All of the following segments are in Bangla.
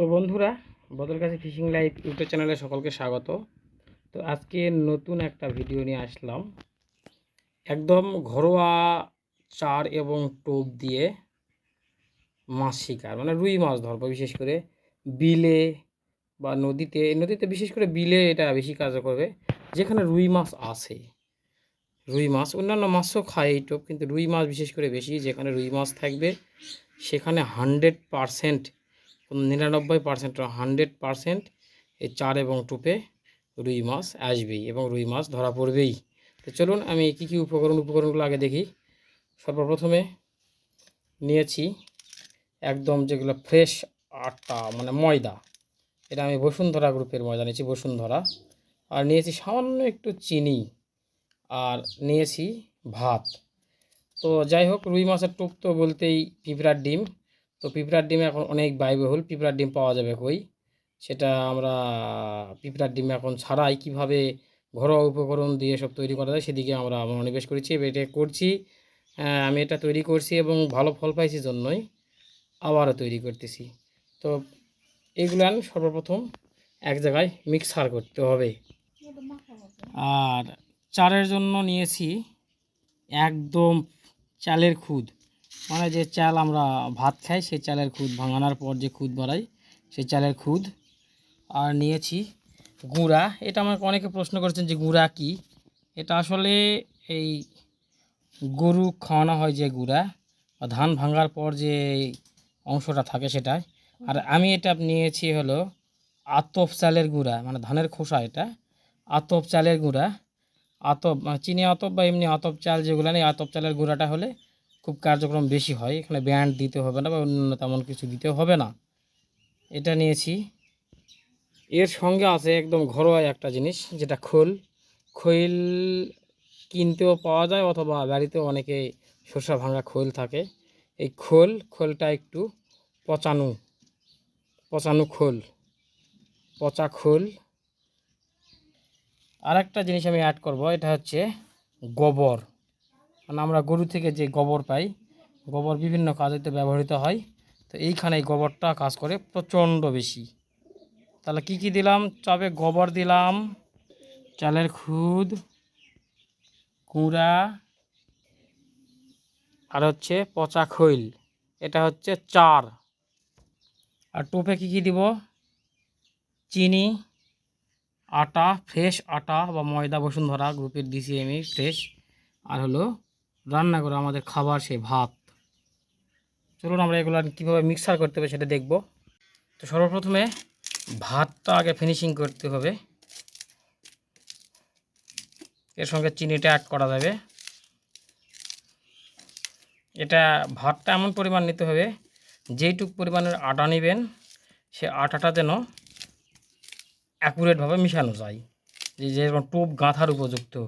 তো বন্ধুরা, বদল কাছে ফিশিং লাইভ ইউটিউব চ্যানেলে সকলকে স্বাগত। তো আজকে নতুন একটা ভিডিও নিয়ে আসলাম। একদম ঘরোয়া চার এবং টোপ দিয়ে মাছ শিকার মানে রুই মাছ ধরবো, বিশেষ করে বিলে বা নদীতে নদীতে বিশেষ করে বিলে এটা বেশি কাজ করবে, যেখানে রুই মাছ আছে। রুই মাছ, অন্যান্য মাছও খায় এই টোপ, কিন্তু রুই মাছ বিশেষ করে বেশি, যেখানে রুই মাছ থাকবে, সেখানে হান্ড্রেড পারসেন্ট নিরানব্বই পার্সেন্ট হান্ড্রেড পার্সেন্ট এই চার এবং টুপে রুই মাছ আসবেই এবং রুই মাছ ধরা পড়বেই। তো চলুন আমি কী কী উপকরণ, উপকরণগুলো আগে দেখি। সর্বপ্রথমে নিয়েছি একদম যেগুলো ফ্রেশ আটা মানে ময়দা। এটা আমি বসুন্ধরা গ্রুপের ময়দা নিয়েছি, বসুন্ধরা। আর নিয়েছি সামান্য একটু চিনি। আর নিয়েছি ভাত। তো যাই হোক, রুই মাছের টোপ তো বলতেই পিঁপড়ার ডিম। তো পিঁপড়ার ডিম এখন অনেক ব্যয়বহুল, পিঁপড়ার ডিম পাওয়া যাবে কই? সেটা আমরা পিঁপড়ার ডিম এখন ছাড়াই কীভাবে ঘরোয়া উপকরণ দিয়ে সব তৈরি করা যায় সেদিকে আমরা মনোনিবেশ করেছি এটা করছি। আমি এটা তৈরি করছি এবং ভালো ফল পাইছি জন্যই আবারও তৈরি করতেছি। তো এগুলো সর্বপ্রথম এক জায়গায় মিক্সার করতে হবে। আর চারের জন্য নিয়েছি একদম চালের খুদ। মানে যে চাল আমরা ভাত খাই, সেই চালের খুদ ভাঙানোর পর যে খুদ বাড়াই, সেই চালের খুদ। আর নিয়েছি গুঁড়া। এটা আমাকে অনেকে প্রশ্ন করেছেন যে গুঁড়া কি? এটা আসলে এই গরু খাওয়ানো হয় যে গুঁড়া, বা ধান ভাঙার পর যে অংশটা থাকে সেটাই। আর আমি এটা নিয়েছি হলো আতপ চালের গুঁড়া মানে ধানের খোসা এটা। আতপ চালের গুঁড়া। আতপ মানে চিনি আতপ বা এমনি আতপ চাল যেগুলো নেই, আতপ চালের গুঁড়াটা হলে খুব কার্যক্রম বেশি হয়। এখানে ব্যান্ড দিতে হবে না বা অন্য তেমন কিছু দিতে হবে না। এটা নিয়েছি। এর সঙ্গে আছে একদম ঘরোয়া একটা জিনিস, যেটা খোল। খৈল কিনতেও পাওয়া যায় অথবা বাড়িতেও অনেকে শসা ভাঙা খোল থাকে। এই খোল, খোলটা একটু পচানো পচানো খোল, পচা খোল। আর একটা জিনিস আমি অ্যাড করব, এটা হচ্ছে গোবর। মানে আমরা গরু থেকে যে গোবর পাই, গোবর বিভিন্ন কাজেতে ব্যবহৃত হয়, তো এইখানে এই গোবরটা কাজ করে প্রচণ্ড বেশি। তাহলে কি কি দিলাম? তবে গোবর দিলাম, চালের খুদ কুড়া আর হচ্ছে পচা খৈল, এটা হচ্ছে চার। আর টোপে কি কি দিব? চিনি, আটা, ফ্রেশ আটা বা ময়দা বসুন্ধরা গ্রুপের দিছি আমি ফ্রেশ। আর হলো রান্না করে আমাদের খাবার সেই ভাত। চলুন আমরা এগুলো কীভাবে মিক্সার করতে হবে সেটা দেখব। তো সর্বপ্রথমে ভাতটা আগে ফিনিশিং করতে হবে। এর সঙ্গে চিনিটা অ্যাড করা যাবে। এটা ভাতটা এমন পরিমাণ নিতে হবে, যেইটুক পরিমাণের আটা নেবেন, সে আটাটা যেন অ্যাকুরেটভাবে মিশানো যায়। যে যেরকম টোপ গাঁথার উপযুক্ত।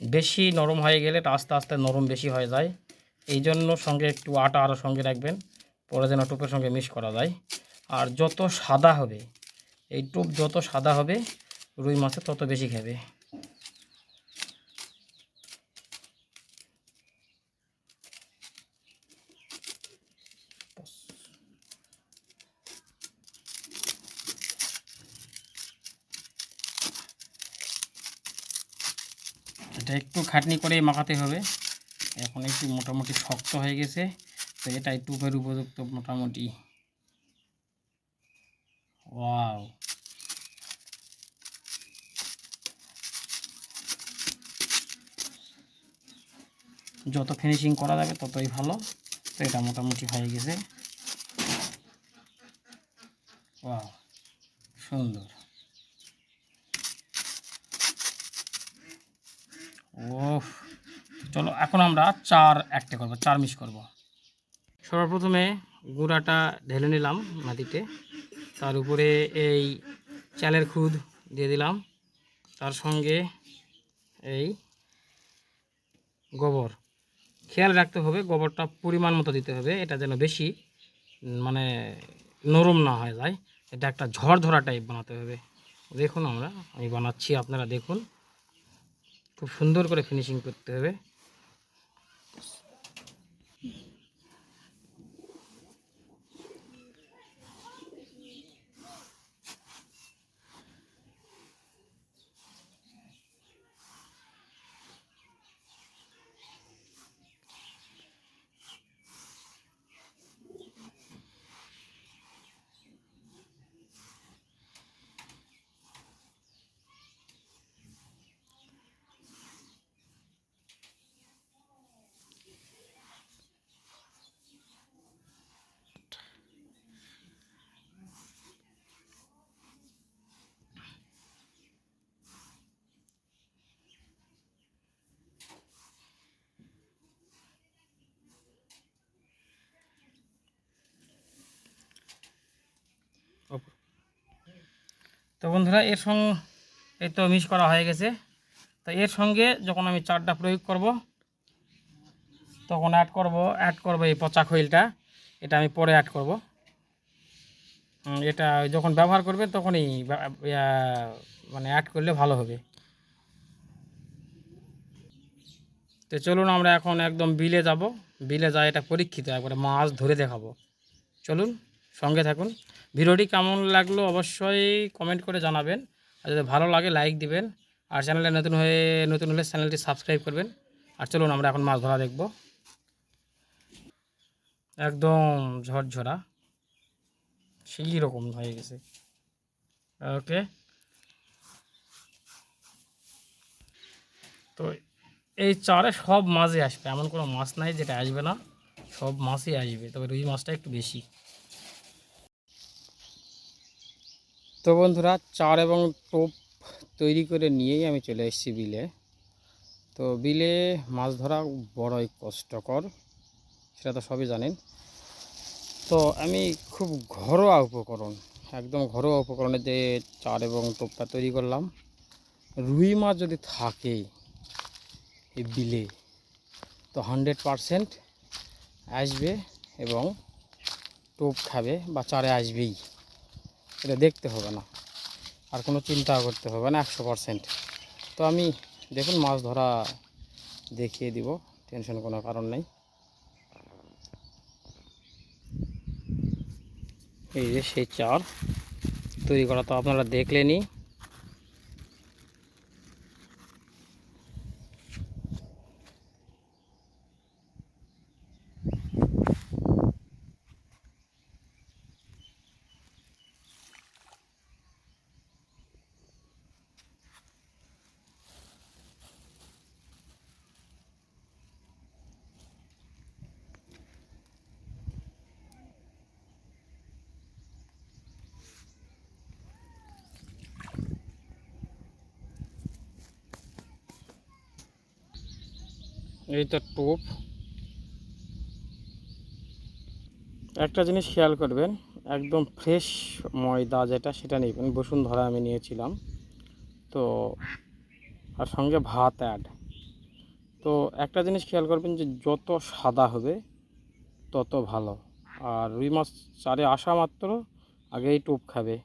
বেশি নরম হয়ে গেলে আস্তে আস্তে নরম বেশি হয়ে যায়। এই জন্য সঙ্গে একটু আটা আরও সঙ্গে রাখবেন, পরে যেন টোপের সঙ্গে মিক্স করা যায়। আর যত সাদা হবে, এই টুপ যত সাদা হবে, রুই মাছে তত বেশি খাবে। এটা একটু খাটনি করে মাখাতে হবে। এখন একটু মোটামুটি শক্ত হয়ে গেছে, তো এটা একটু উপের উপযুক্ত মোটামুটি। ওয়াও। যত ফিনিশিং করা যাবে ততই ভালো, তো এটা মোটামুটি হয়ে গেছে। ওয়াও, সুন্দর। ওফ চলো, এখন আমরা চার একটা করব, চার মিস করব। সর্বপ্রথমে গুঁড়াটা ঢেলে নিলাম মাটিতে। তার উপরে এই চালের খুদ দিয়ে দিলাম। তার সঙ্গে এই গোবর। খেয়াল রাখতে হবে, গোবরটা পরিমাণ মতো দিতে হবে, এটা যেন বেশি মানে নরম না হয়ে যায়। এটা একটা ঝড় ধরা টাইপ বানাতে হবে। দেখুন আমরা, আমি বানাচ্ছি, আপনারা দেখুন। খুব সুন্দর করে ফিনিশিং করতে হবে। তো বন্ধুরা, এর সঙ্গে এই তো মিক্স করা হয়ে গেছে। তো এর সঙ্গে যখন আমি চারটা প্রয়োগ করব, তখন অ্যাড করব অ্যাড করব এই পচা খৈলটা। এটা আমি পরে অ্যাড করব। এটা যখন ব্যবহার করবে তখনই মানে অ্যাড করলে ভালো হবে। তো চলুন আমরা এখন একদম বিলে যাব। বিলে যাই, এটা পরীক্ষিত, একবারে মাছ ধরে দেখাবো। চলুন। সঙ্গে থাকুন। ভিডিওটি কেমন লাগল অবশ্যই কমেন্ট করে জানাবেন। আর যদি ভালো লাগে লাইক দিবেন। আর চ্যানেলে নতুন হয়ে, নতুন হলে চ্যানেলটি সাবস্ক্রাইব করবেন। আর চলুন, আমরা এখন মাছ ধরা দেখব। একদম ঝরঝরা। সেই রকম হয়ে গেছে। ওকে। তো এই চারে সব মাছই আসবে। এমন কোনো মাছ নাই যেটা আসবে না। সব মাছই আসবে। তবে রুই মাছটা একটু বেশি। তো বন্ধুরা, চার এবং টোপ তৈরি করে নিয়েই আমি চলে এসেছি বিলে। তো বিলে মাছ ধরা বড়ই কষ্টকর, সেটা তো সবই জানেন। তো আমি খুব ঘরোয়া উপকরণ, একদম ঘরোয়া উপকরণে যে চার এবং টোপটা তৈরি করলাম। রুই মাছ যদি থাকে এই বিলে, তো হান্ড্রেড পারসেন্ট আসবে এবং টোপ খাবে বা চারে আসবেই। এটা দেখতে হবে না। আর কোনো চিন্তা করতে হবে না, একশো পারসেন্ট তো আমি দেখুন মাছ ধরা দেখিয়ে দিব, টেনশন কোনো কারণ নেই। এই যে সেই চার, তৈরি করা তো আপনারা দেখলেনই। এই তো টোপ। একটা জিনিস খেয়াল করবেন, একদম ফ্রেশ ময়দা যেটা সেটা নেবেন বসুন্ধরা আমি নিয়েছিলাম। তো, আর সঙ্গে ভাত অ্যাড তো একটা জিনিস খেয়াল করবেন যে যত সাদা হবে, তত ভালো। আর রুই মাছ চারে আসা মাত্র, আগেই টোপ খাবে।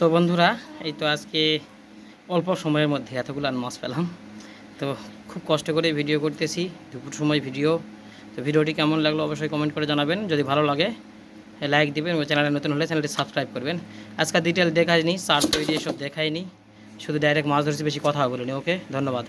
তো বন্ধুরা, এই তো আজকে অল্প সময়ের মধ্যে এতগুলো মাছ পেলাম। তো খুব কষ্ট করে ভিডিও করতেছি, দুপুর সময় ভিডিও। তো ভিডিওটি কেমন লাগল অবশ্যই কমেন্ট করে জানাবেন। যদি ভালো লাগে, লাইক দিবেন ও চ্যানেলে নতুন হলে চ্যানেলটি সাবস্ক্রাইব করবেন। আজকে ডিটেল দেখাইনি চার তৈরি এসব দেখায়নি শুধু ডাইরেক্ট মাছ ধরছি, বেশি কথা বলিনি, ওকে? ধন্যবাদ।